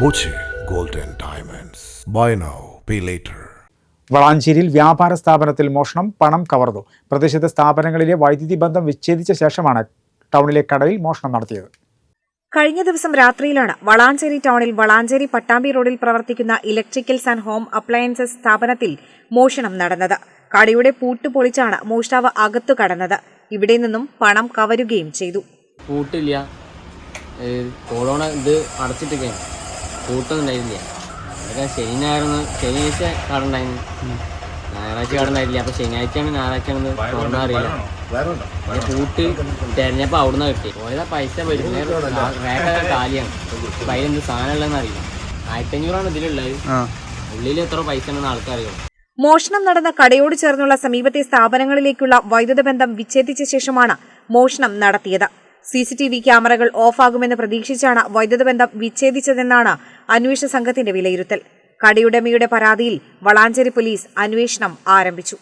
Boche Golden Diamonds buy now pay later വളാഞ്ചേരിയിൽ വ്യാപാര സ്ഥാപനത്തിൽ മോഷണം പണം കവർന്നു. പ്രദേശത്തെ സ്ഥാപനങ്ങളിലെ വൈദ്യുതി ബന്ധം വിച്ഛേദിച്ച ശേഷമാണ് ടൗണിലെ കടയിൽ മോഷണം നടത്തിയത്. കഴിഞ്ഞ ദിവസം രാത്രിയിലാണ് വളാഞ്ചേരി ടൗണിൽ വളാഞ്ചേരി പട്ടാമ്പി റോഡിൽ പ്രവർത്തിക്കുന്ന ഇലക്ട്രിക്കൽസ് ആൻഡ് ഹോം അപ്ലയൻസസ് സ്ഥാപനത്തിൽ മോഷണം നടന്നത്. കടയുടെ പൂട്ട് പൊളിച്ചാണ് മോഷ്ടാവ് അകത്തു കടന്നത്. ഇവിടെ നിന്നും പണം കവരുകയും ചെയ്തു. പൂട്ടില്ല. കൊറോണ ഇത് അടച്ചിട്ടൊക്കെയാണ്. പൂട്ടൊന്നും ഉണ്ടായിരുന്നില്ല അതൊക്കെ ശനി ഞായറൊന്ന് ശനിയാഴ്ച കടണ്ടായിരുന്നു ഞായറാഴ്ച കടണ്ടായിരുന്നില്ല അപ്പൊ ശനിയാഴ്ചയാണ് ഞായറാഴ്ചയാണെന്ന് തുറന്നാ അറിയില്ല. പിന്നെ പൂട്ട് തെരഞ്ഞപ്പോ അവിടുന്ന് കിട്ടി. പോയതാ പൈസ വരും റേക്കൊക്കെ കാലിയാണ്. അപ്പൊ അതിലെന്ത് സാധനം ഉള്ളതെന്ന് അറിയില്ല. ആയിരത്തി അഞ്ഞൂറാണ് ഇതിലുള്ളത് ഉള്ളിൽ എത്ര പൈസ ഉണ്ടെന്ന് ആൾക്കറിയോ മോഷണം നടന്ന കടയോട് ചേർന്നുള്ള സമീപത്തെ സ്ഥാപനങ്ങളിലേക്കുള്ള വൈദ്യുത ബന്ധം വിച്ഛേദിച്ച ശേഷമാണ് മോഷണം നടത്തിയത്. സി സി ടി വി ക്യാമറകൾ ഓഫാകുമെന്ന് പ്രതീക്ഷിച്ചാണ് വൈദ്യുത ബന്ധം വിച്ഛേദിച്ചതെന്നാണ് അന്വേഷണ സംഘത്തിന്റെ വിലയിരുത്തൽ. കടയുടമയുടെ പരാതിയിൽ വളാഞ്ചേരി പോലീസ് അന്വേഷണം ആരംഭിച്ചു.